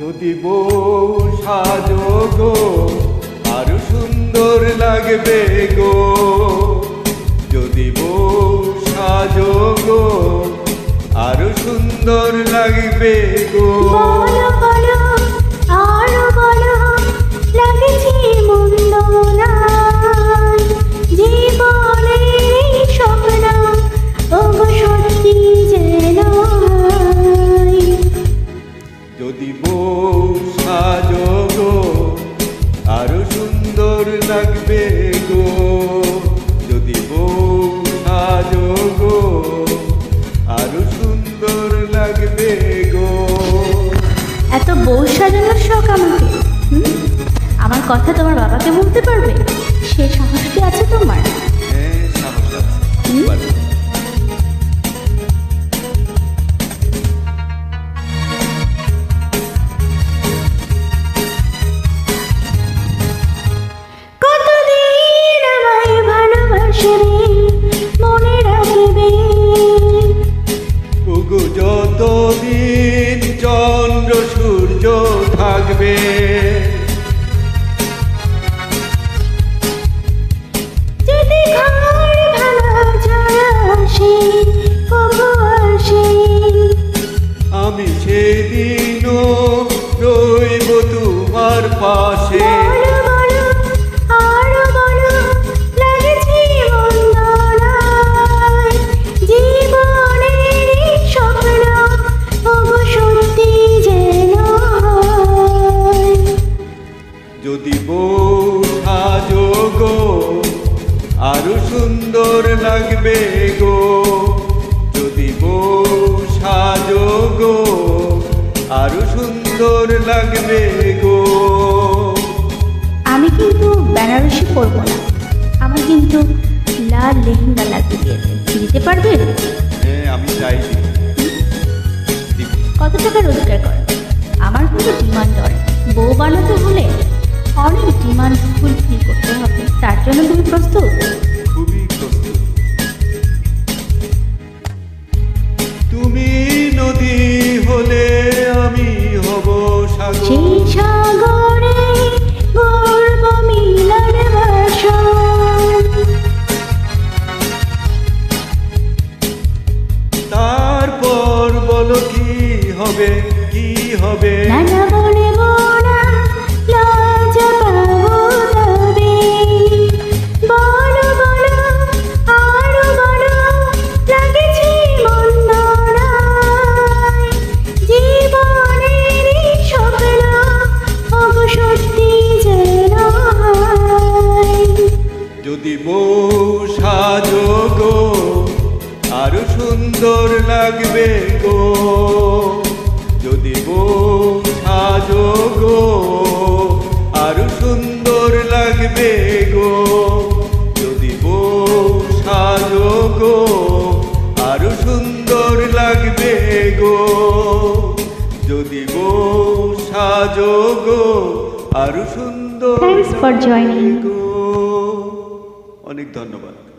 যদি বউ সাজো গো, আরও সুন্দর লাগবে গো। যদি বউ সাজো গো, আরও সুন্দর লাগবে গো। গো সুন্দর লাগবে গো। যদি গো আরও সুন্দর লাগবে গো। এত বউ সাজানোর শখ আমাকে আমার কথা তোমার বাবাকে বলতে পারবে? সে সাহস কি আছে তোমার? থাকবে যদি ঘর ভাঙা ঝড় আসে কবু আসে। আমি সেদিনও রইব তোমার পাশে। যদি বউ সাজো গো আরও সুন্দর লাগবে গো। যদি বউ সাজো গো আরও সুন্দর লাগবে গো। আমি কিন্তু বেনারসি পরবো না। আমার কিন্তু লাল লেহেঙ্গা লাগবে। দিতে পারবেন হ্যাঁ আমি চাই। কত টাকা রোজগার করেন আমার কিন্তু ডিমান্ড অনেক। বউ বানাতে হলে অনেক ডিমান্ড ফুলফিল করতে হবে। তার জন্য তুমি প্রস্তুত? খুবই প্রস্তুত। তুমি নদী হলে আমি হব সাগর। সেই সাগরে গর্ব মিলার ভাষণ তারপর বলো কি হবে কি হবে? নানা বলব যদি বউ সাজো গো আরও সুন্দর লাগবে গো যদি বউ সাজো গো আরও সুন্দর লাগবে গো যদি বউ সাজো গো আরও সুন্দর লাগবে গো যদি বউ সাজো গো আরও সুন্দর joining. গো। অনেক ধন্যবাদ।